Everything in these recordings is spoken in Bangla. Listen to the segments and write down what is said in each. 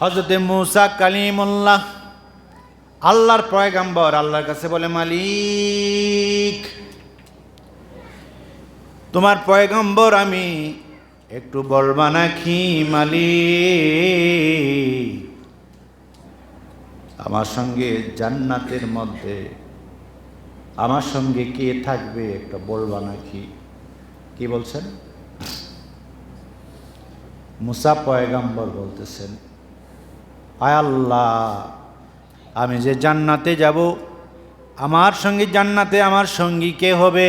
হজরতে মুসা কালিমুল্লাহ, আল্লাহর পয়গাম্বর, আল্লাহর কাছে বলে, মালিক, তোমার পয়গম্বর আমি একটু বলবা নাকি, মালিক? আমার সঙ্গে জান্নাতের মধ্যে, আমার সঙ্গে কে থাকবে একটা বলবা নাকি? কি বলছেন? মুসা পয়গাম্বর বলতেছেন আয় আল্লাহ, আমি যে জান্নাতে যাব, আমার সঙ্গী জান্নাতে আমার সঙ্গী কে হবে?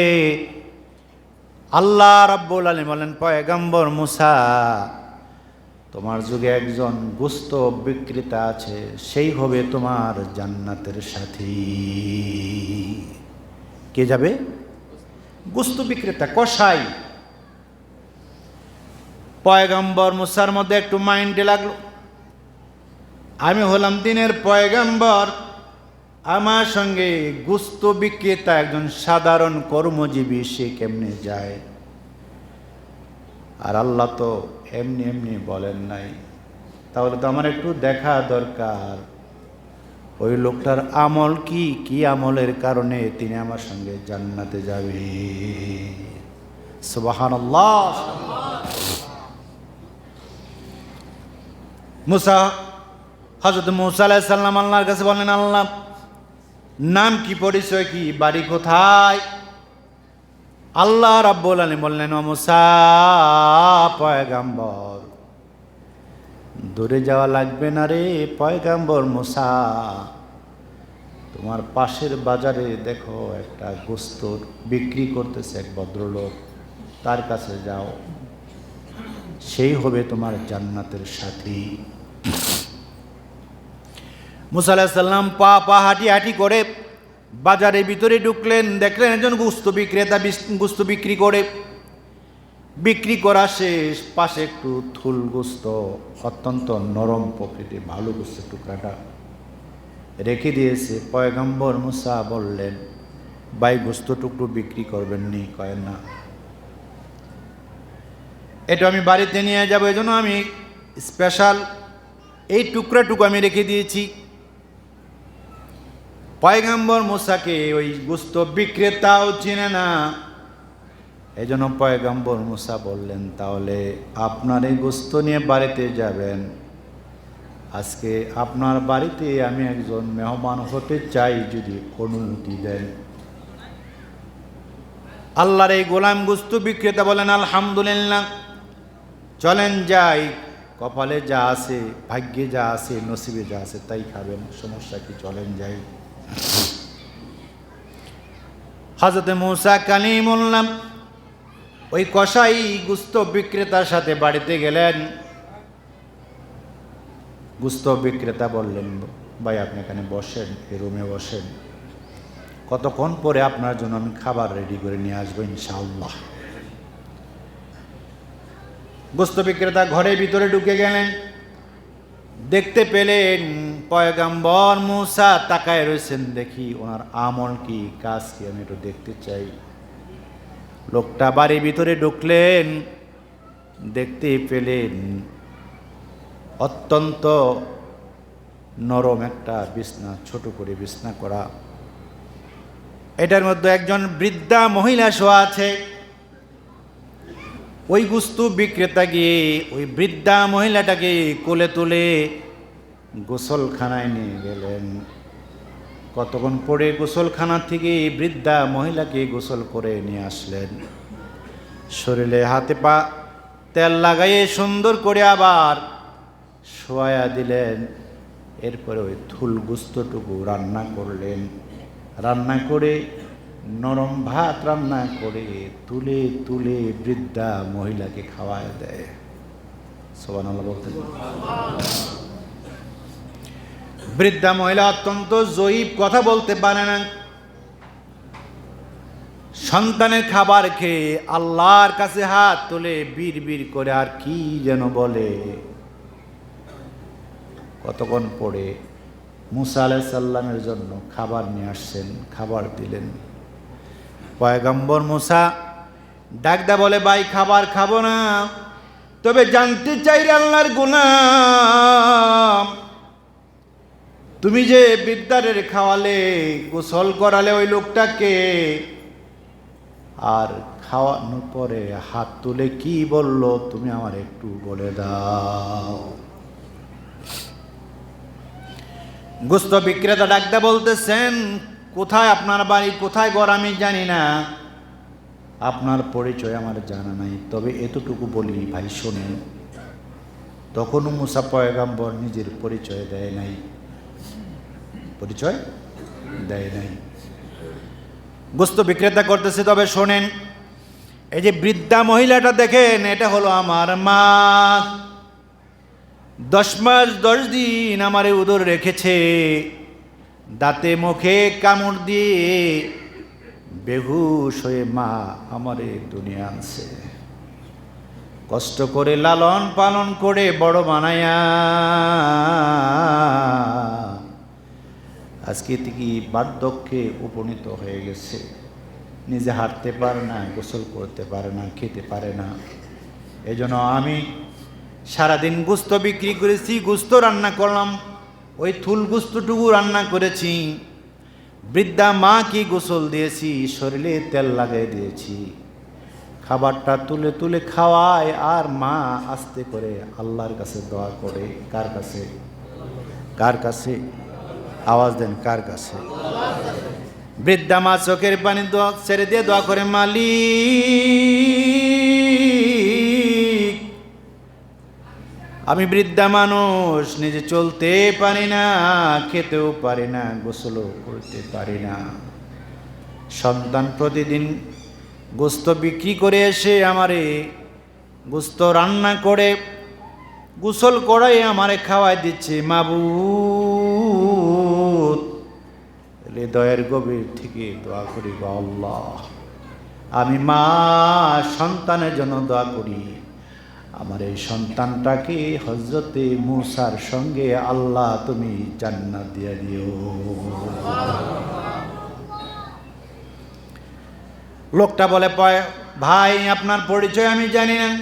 আল্লাহ রাব্বুল আলী বলেন, পয়গাম্বর মুসা, তোমার যুগে একজন গুস্ত বিক্রেতা আছে, সেই হবে তোমার জান্নাতের সাথী। কে যাবে? গুস্ত বিক্রেতা কষাই পয়গম্বর মুসার মধ্যে একটু মাইন্ডে লাগল। আমি হলাম দিনের পয়গাম্বর। আমার সঙ্গে গুস্ত বিক্রেতা একজন সাধারণ কর্মজীবী, সে কেমনে যায়? আর আল্লাহ তো এমনি এমনি বলেন নাই। তাহলে তো আমার একটু দেখা দরকার। ওই লোকটার আমল কি? কি আমলের কারণে তিনি আমার সঙ্গে জান্নাতে যাবে? মুসা হজরত মুসা আলাইসাল্লাম আল্লাহর কাছে বলেন আল্লাহ, নাম কি, পরিচয় কি, বাড়ি কোথায়? আল্লাহ রাব্বুল আলী বললেন, ও মুসা, পয়গাম্বর। দূরে যাওয়া লাগবে না রে, পয়গাম্বর মুসা। তোমার পাশের বাজারে দেখো, একটা গোস্তর বিক্রি করতেছে এক ভদ্রলোক। তার কাছে যাও। সেই হবে তোমার জান্নাতের সাথী। মুসা আলাহিসাল্লাম পা পা হাঁটি হাঁটি করে বাজারের ভিতরে ঢুকলেন। দেখলেন একজন গুস্ত বিক্রেতা গুস্ত বিক্রি করে। বিক্রি করা শেষ। পাশে একটু থুল গুস্ত, অত্যন্ত নরম প্রকৃতি, ভালো গুস্তের টুকরাটা রেখে দিয়েছে। পয়গম্বর মুসা বললেন বাই গুস্ত টুকরো বিক্রি করবেন নি? কয়েন না। এটা আমি বাড়িতে নিয়ে যাব এই জন্য আমি স্পেশাল এই টুকরাটুকু আমি রেখে দিয়েছি। পয়গাম্বর মুসাকে ওই গুস্ত বিক্রেতাও চিনে না। এই জন্য পয়গাম্বর মুসা বললেন, তাহলে আপনার এই গোস্ত নিয়ে বাড়িতে যাবেন। আজকে আপনার বাড়িতে আমি একজন মেহমান হতে চাই যদি অনুমতি দেন। আল্লাহর এই গোলাম গুস্তু বিক্রেতা বলেন, আলহামদুলিল্লাহ। চলেন যাই। কপালে যা আছে, ভাগ্যে যা আছে, নসিবে যা আছে, তাই খাবেন। সমস্যা কি? চলেন যাই। হাজরতে মৌসা কালিমুল্লাম ওই কসাই গুস্ত বিক্রেতার সাথে বাড়িতে গেলেন। গুস্ত বিক্রেতা বললেন, ভাই, আপনি এখানে বসেন, এই রুমে বসেন। কতক্ষণ পরে আপনার জন্য আমি খাবার রেডি করে নিয়ে আসব, ইনশাআল্লাহ। গোস্ত বিক্রেতা ঘরের ভিতরে ঢুকে গেলেন। দেখতে পেলেন পয়গাম্বর মুসা তাকায় রয়েছেন দেখি ওনার আমল কি, কাজ কি? আমি একটু দেখতে চাই। লোকটা বাড়ির ভিতরে ঢুকলেন, দেখতে পেলেন অত্যন্ত নরম একটা বিছনা, ছোট করে বিছনা করা। এটার মধ্যে একজন বৃদ্ধা মহিলা শোয়া আছে। ওই গুস্তু বিক্রেতা গিয়ে ওই বৃদ্ধা মহিলাটাকে কোলে তুলে গোসলখানায় নিয়ে গেলেন। কতক্ষণ পরে গোসলখানা থেকে বৃদ্ধা মহিলাকে গোসল করে নিয়ে আসলেন। শরীরে হাতে পা, তেল লাগাইয়ে সুন্দর করে আবার শোয়া দিলেন। এরপরে ওই থুল গুস্তটুকু রান্না করলেন। রান্না করে, নরম ভাত রান্না করে তুলে তুলে বৃদ্ধা মহিলাকে খাওয়ায় দেয়। সোবান বলতেন। বৃদ্ধা মহিলা অত্যন্ত জয়ীব, কথা বলতে পারে না। সন্তানের খাবার খেয়ে আল্লাহর কাছে হাত তুলে বীর বীর করে আর কি যেন বলে। কতক্ষণ পরে মুসা আলাহ সাল্লামের জন্য খাবার নিয়ে আসছেন, খাবার দিলেন। পয়গম্বর মুসা ডাকদা বলে, ভাই, খাবার খাব না, তবে জানতে চাই আল্লাহর গুনাম তুমি যে বিদ্যারের খাওয়ালে, গোসল করালে ওই লোকটাকে, আর খাওয়ানোর পরে হাত তুলে কি বলল, তুমি আমার একটু বলে দাও। গোস্ত বিক্রেতা ডাকতে বলতেছেন, কোথায় আপনার বাড়ি? কোথায় ঘর? আমি জানি না। আপনার পরিচয় আমার জানা নাই, তবে এতটুকু বলি ভাই, শোনেন। তখনও মুসা পয়গাম্বর নিজের পরিচয় দেয় নাই। পরিচয় দেয় নাই। গোস্ত বিক্রেতা করতেছে, তবে শোনেন, এই যে বৃদ্ধা মহিলাটা দেখেন, এটা হলো আমার মা। দশ মাস, দশ দিন আমারে উদর রেখেছে। দাঁতে মুখে কামড় দিয়ে বেহুশ হয়ে মা আমারে দুনিয়া আনছে। কষ্ট করে লালন পালন করে বড় বানায়া আজকে থেকে বার্ধক্যে উপনীত হয়ে গেছে। নিজে হাঁটতে পারে না, গোসল করতে পারে না, খেতে পারে না। এজন্য আমি সারাদিন গুস্ত বিক্রি করেছি, গুস্ত রান্না করলাম। ওই থুল গুস্তটুকু রান্না করেছি। বৃদ্ধা মা কি গোসল দিয়েছি, শরীরে তেল লাগিয়ে দিয়েছি। খাবারটা তুলে তুলে খাওয়ায় আর মা আস্তে করে আল্লাহর কাছে দোয়া করে, কার কাছে? কার কাছে? আওয়াজ দেন, কার কাছে? বৃদ্ধা মা চোখের পানি দোয়া, ছেড়ে দিয়ে দোয়া করে মালিক। আমি বৃদ্ধা মানুষ, নিজে চলতে পারি না, খেতেও পারি না, গোসলও করতে পারি না। সন্তান প্রতিদিন গোস্ত বিক্রি করে এসে আমারে গোস্ত রান্না করে, গোসল করাই আমারে খাওয়াই দিচ্ছে, মাবুদ। হৃদয়ের গভীর থেকে দোয়া করি গো আল্লাহ। আমি মা সন্তানের জন্য দোয়া করি। আমার এই সন্তানটাকে হজরতে মুসার সঙ্গে আল্লাহ তুমি জান্নাত দিয়ে দিও। লোকটা বলে পয় ভাই, আপনার পরিচয় আমি জানি না।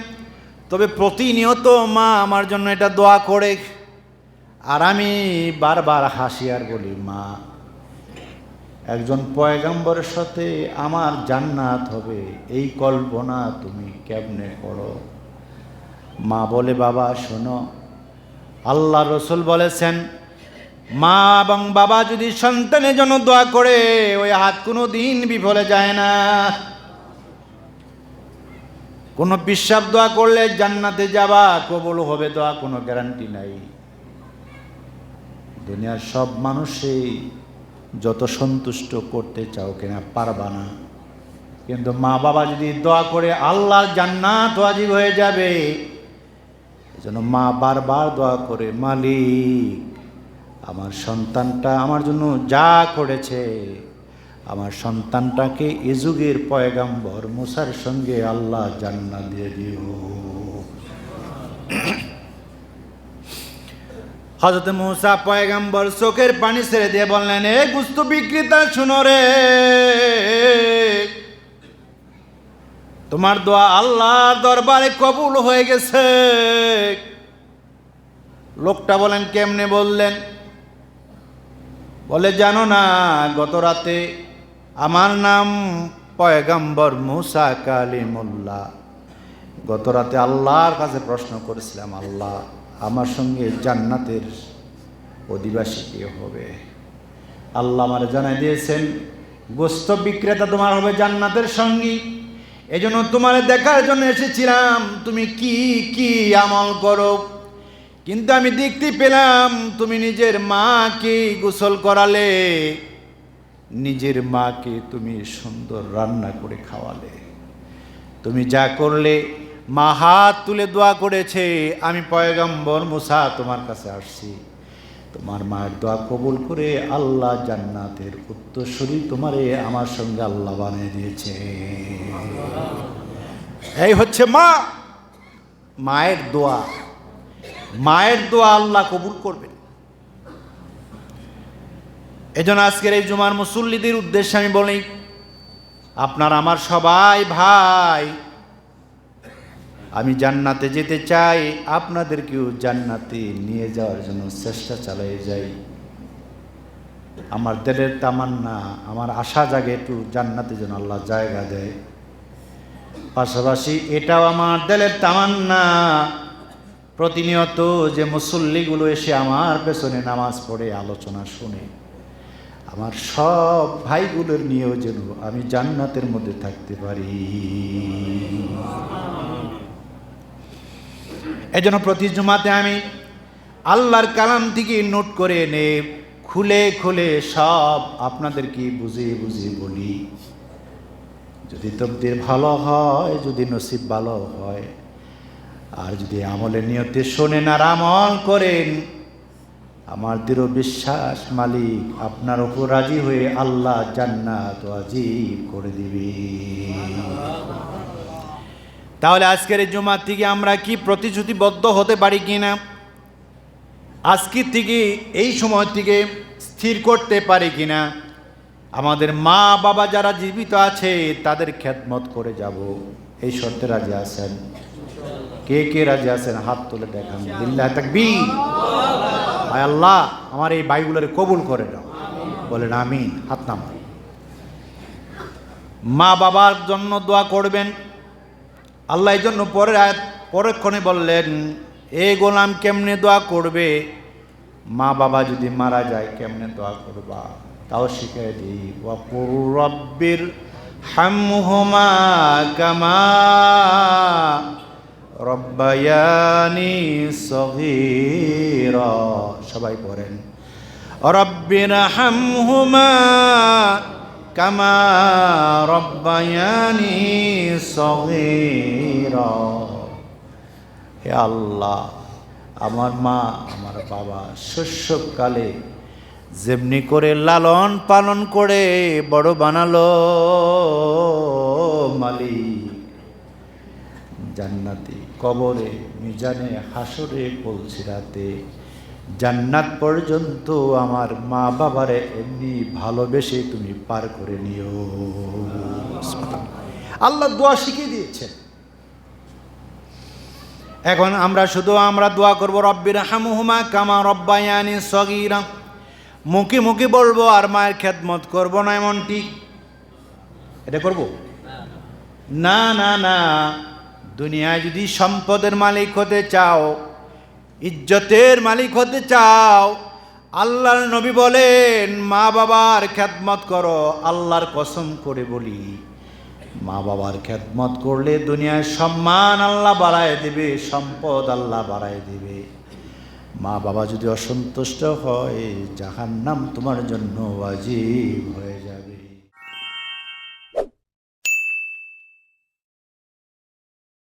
তবে প্রতিনিয়ত মা আমার জন্য এটা দোয়া করে। আর আমি বারবার হাসি আর বলি, মা একজন পয়গাম্বরের সাথে আমার জান্নাত হবে। এই কল্পনা তুমি কেমনে করো? মা বলে, বাবা, শোনো। আল্লাহ রসুল বলেছেন, মা এবং বাবা যদি সন্তানের জন্য দোয়া করে, ওই হাত কোনো দিন বিফলে যায় না। কোনো বিশ্বাস দোয়া করলে জান্নাতে যাবা, কবল হবে দোয়া কোনো গ্যারান্টি নাই। দুনিয়ার সব মানুষই যত সন্তুষ্ট করতে চাও কিনা পারবা না। কিন্তু মা বাবা যদি দোয়া করে, আল্লাহর জান্নাত ওয়াজিব হয়ে যাবে। এজন্য মা বারবার দোয়া করে, মালিক, আমার সন্তানটা আমার জন্য যা করেছে, আমার সন্তানটাকে এ যুগের পয়গাম্বর মুসার সঙ্গে আল্লাহ জান্নাত দিয়ে দিও। হজরত মুসা পয়গাম্বর চোখের পানি ছেড়ে দিয়ে বললেন, এ গুস্ত বিক্রেতা, শুনো রে। তোমার দোয়া আল্লাহর দরবারে কবুল হয়ে গেছে। লোকটা বলেন, কেমনে বললেন? বলে, জানো না গত রাতে আমার নাম পয়গাম্বর মুসা কালিমুল্লাহ। গত রাতে আল্লাহর কাছে প্রশ্ন করেছিলাম, আল্লাহ আমার সঙ্গে জান্নাতের অধিবাসী কে হবে। আল্লাহ আমার জানাই দিয়েছেন, গোস্ত বিক্রেতা তোমার হবে জান্নাতের সঙ্গী। এজন্য তোমার দেখার জন্য এসেছিলাম, তুমি কি কি আমল করো? কিন্তু আমি দেখতে পেলাম, তুমি নিজের মাকে গোসল করালে, নিজের মাকে তুমি সুন্দর রান্না করে খাওয়ালে। তুমি যা করলে মা হাত তুলে দোয়া করেছে, আমি পয়গম্বর মুসা তোমার কাছে আসছি। তোমার মায়ের দোয়া কবুল করে আল্লাহ জান্নাতের উত্তরসূরি তোমারে আমার সঙ্গে আল্লাহ বানিয়ে দিয়েছে। এই হচ্ছে মা। মায়ের দোয়া। মায়ের দোয়া আল্লাহ কবুল করবেন। এজন্য আজকের এই জুমার মুসল্লিদের উদ্দেশ্যে আমি বলি, আপনার আমার সবাই ভাই আমি জান্নাতে যেতে চাই, আপনাদেরকেও জান্নাতে নিয়ে যাওয়ার জন্য চেষ্টা চালিয়ে যাই। আমার দেলের তামান্না, আমার আশা জাগে একটু জান্নাতে যেন আল্লাহ জায়গা দেয়। পাশাপাশি এটাও আমার দেলের তামান্না, প্রতিনিয়ত যে মুসল্লিগুলো এসে আমার পেছনে নামাজ পড়ে, আলোচনা শুনে, আমার সব ভাইগুলোর নিয়েও যেন আমি জান্নাতের মধ্যে থাকতে পারি। এজন্য প্রতি জুমাতে আমি আল্লাহর কালাম থেকে নোট করে এনে খুলে খুলে সব আপনাদেরকে বুঝিয়ে বুঝিয়ে বলি। যদি তবদির ভালো হয়, যদি নসিব ভালো হয়, আর যদি আমলের নিয়তে শোনেন আর আমল করেন, আমার দৃঢ় বিশ্বাস মালিক আপনার উপর রাজি হয়ে আল্লাহ জান্নাত আজিব করে দিবে। তাহলে আজকের এই জুমার থেকে আমরা কি প্রতিশ্রুতিবদ্ধ হতে পারি কি না আজকের থেকে এই সময় থেকে স্থির করতে পারি কি না আমাদের মা বাবা যারা জীবিত আছে, তাদের খ্যাতমত করে যাব। এই শর্তে রাজি আছেন? কে কে রাজি আছেন? হাত তুলে দেখান। দিল্লাহ তাকবীর। আয় আল্লাহ, আমার এই বাইগুলোর কবুল করে নাও। বলেন আমিন, হাত নামান মা বাবার জন্য দোয়া করবেন। আল্লাহ এই জন্য পরের আয়াত পরক্ষণে বললেন, এ গোলাম কেমনে দোয়া করবে? মা বাবা যদি মারা যায়, কেমনে দোয়া করবা? তাও শিখিয়ে দিই, ওয়াকুর রব্বির হামহুমা কামা রব্বায়ানি সগীরা। সবাই পড়েন, রব্বির হামহুমা কামা রব্বায়ানি সগীরা হে আল্লাহ, আমার মা, আমার বাবা শৈশবকালে যেমনি করে লালন পালন করে বড় বানালো মালিক জান্নাতে কবরে, মিজানে হাসরে, কলসিরাতে জান্নাত পর্যন্ত আমার মা বাবারে এমনি ভালোবেসে তুমি পার করে নিও। আল্লাহ দোয়া শিখিয়ে দিয়েছেন। এখন আমরা শুধু আমরা দোয়া করব, রব্বির হামুহুমা কামা রব্বায়ানি সগিরা। মুখে মুখে বলব, আর মায়ের খেদমত করব না এমনটি। এটা করব? না না না। দুনিয়ায় যদি সম্পদের মালিক হতে চাও ইজ্জতের মালিক হতে চাও, আল্লাহর নবী বলেন, মা বাবার খ্যাতমত করো, আল্লাহর কসম করে বলি। মা বাবার খ্যাতমত করলে দুনিয়ায় সম্মান আল্লাহ বাড়ায় দেবে, সম্পদ আল্লাহ বাড়ায় দেবে। মা বাবা যদি অসন্তুষ্ট হয় জাহান নাম তোমার জন্য ওয়াজিব হয়ে